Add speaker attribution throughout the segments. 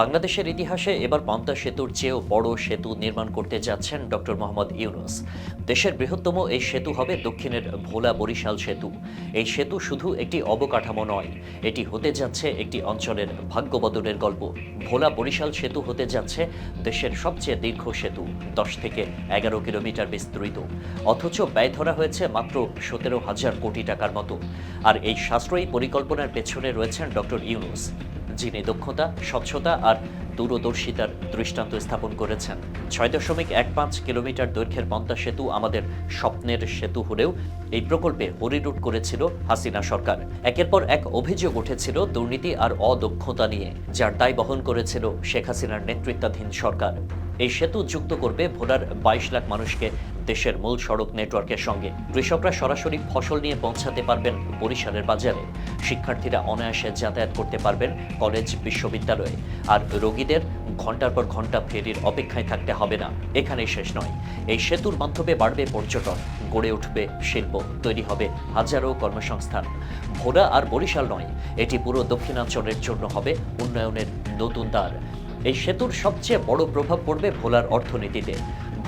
Speaker 1: বাংলাদেশের ইতিহাসে এবার পদ্মা সেতুর চেয়েও বড় সেতু নির্মাণ করতে যাচ্ছেন ডক্টর মোহাম্মদ ইউনুস। দেশের বৃহত্তম এই সেতু হবে দক্ষিণের ভোলা বরিশাল সেতু। এই সেতু শুধু একটি অবকাঠামো নয়, এটি হতে যাচ্ছে একটি অঞ্চলের ভাগ্য বদলের গল্প। ভোলা বরিশাল সেতু হতে যাচ্ছে দেশের সবচেয়ে দীর্ঘ সেতু, দশ থেকে এগারো কিলোমিটার বিস্তৃত। অথচ ব্যয় ধরা হয়েছে মাত্র সতেরো হাজার কোটি টাকার মতো। আর এই সাশ্রয়ী পরিকল্পনার পেছনে রয়েছেন ডক্টর ইউনুস। যিনি দক্ষতা, স্বচ্ছতা আর দূরদর্শিতার দৃষ্টান্ত স্থাপন করেছেন। ছয় দশমিক এক পাঁচ কিলোমিটার দৈর্ঘ্যের পন্তা সেতু আমাদের স্বপ্নের সেতু হলেও এই প্রকল্পে হরিরুট করেছিল হাসিনা সরকার। একের পর এক অভিযোগ উঠেছিল দুর্নীতি আর অদক্ষতা নিয়ে, যার দায় বহন করেছিল শেখ হাসিনার নেতৃত্বাধীন সরকার। এই সেতু যুক্ত করবে ভোলার বাইশ লাখ মানুষকে। দেশের মূল সড়ক নেটওয়ার্কের সঙ্গে কৃষকরা সরাসরি ফসল নিয়ে পৌঁছাতে পারবেন বরিশালের বাজারে। শিক্ষার্থীরা অনায়াসে যাতায়াত করতে পারবেন কলেজ, বিশ্ববিদ্যালয়ে। আর রোগীদের ঘণ্টার পর ঘণ্টা ফেরির অপেক্ষায় থাকতে হবে না। এখানেই শেষ নয়। এই সেতুর মাধ্যমে বাড়বে পর্যটন, গড়ে উঠবে শিল্প, তৈরি হবে হাজারো কর্মসংস্থান। ভোলা আর বরিশাল নয়, এটি পুরো দক্ষিণাঞ্চলের জন্য হবে উন্নয়নের নতুন দ্বার। এই সেতুর সবচেয়ে বড় প্রভাব পড়বে ভোলার অর্থনীতিতে।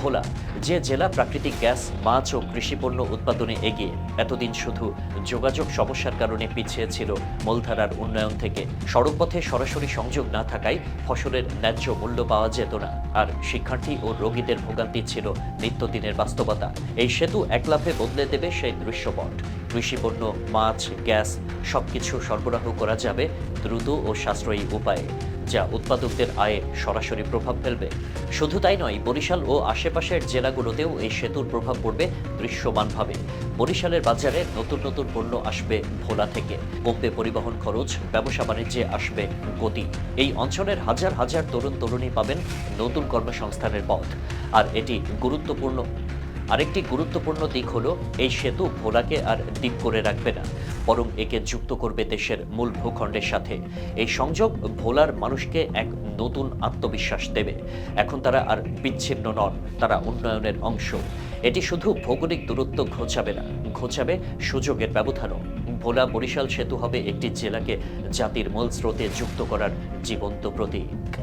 Speaker 1: ভোলা, যে জেলা প্রাকৃতিক গ্যাস, মাছ ও কৃষিপণ্য উৎপাদনে এগিয়ে, এতদিন শুধু যোগাযোগ সমস্যার কারণে পিছিয়ে ছিল মূলধারার উন্নয়ন থেকে। সড়কপথে সরাসরি সংযোগ না থাকায় ফসলের ন্যায্য মূল্য পাওয়া যেত না। আর শিক্ষার্থী ও রোগীদের ভোগান্তি ছিল নিত্যদিনের বাস্তবতা। এই সেতু একলাফে বদলে দেবে সেই দৃশ্যপট। কৃষিপণ্য, মাছ, গ্যাস, সবকিছু সরবরাহ করা যাবে দ্রুত ও সাশ্রয়ী উপায়ে। যা উৎপাদকদের আয়ে সরাসরি প্রভাব ফেলবে। শুধু তাই নয়, বরিশাল ও আশেপাশের জেলাগুলোতেও এই সেতুর প্রভাব পড়বে দৃশ্যমানভাবে। বরিশালের বাজারে নতুন নতুন পণ্য আসবে ভোলা থেকে। কমবে পরিবহন খরচ, ব্যবসা বাণিজ্যে আসবে গতি। এই অঞ্চলের হাজার হাজার তরুণ তরুণী পাবেন নতুন কর্মসংস্থানের পথ। আর এটি গুরুত্বপূর্ণ। আরেকটি গুরুত্বপূর্ণ দিক হলো, এই সেতু ভোলাকে আর দ্বীপ করে রাখবে না, বরং একে যুক্ত করবে দেশের মূল ভূখণ্ডের সাথে। এই সংযোগ ভোলার মানুষকে এক নতুন আত্মবিশ্বাস দেবে। এখন তারা আর বিচ্ছিন্ন নন, তারা উন্নয়নের অংশ। এটি শুধু ভৌগোলিক দূরত্ব ঘোচাবে না, ঘোচাবে সুযোগের ব্যবধানও। ভোলা বরিশাল সেতু হবে একটি জেলাকে জাতির মূল স্রোতে যুক্ত করার জীবন্ত প্রতীক।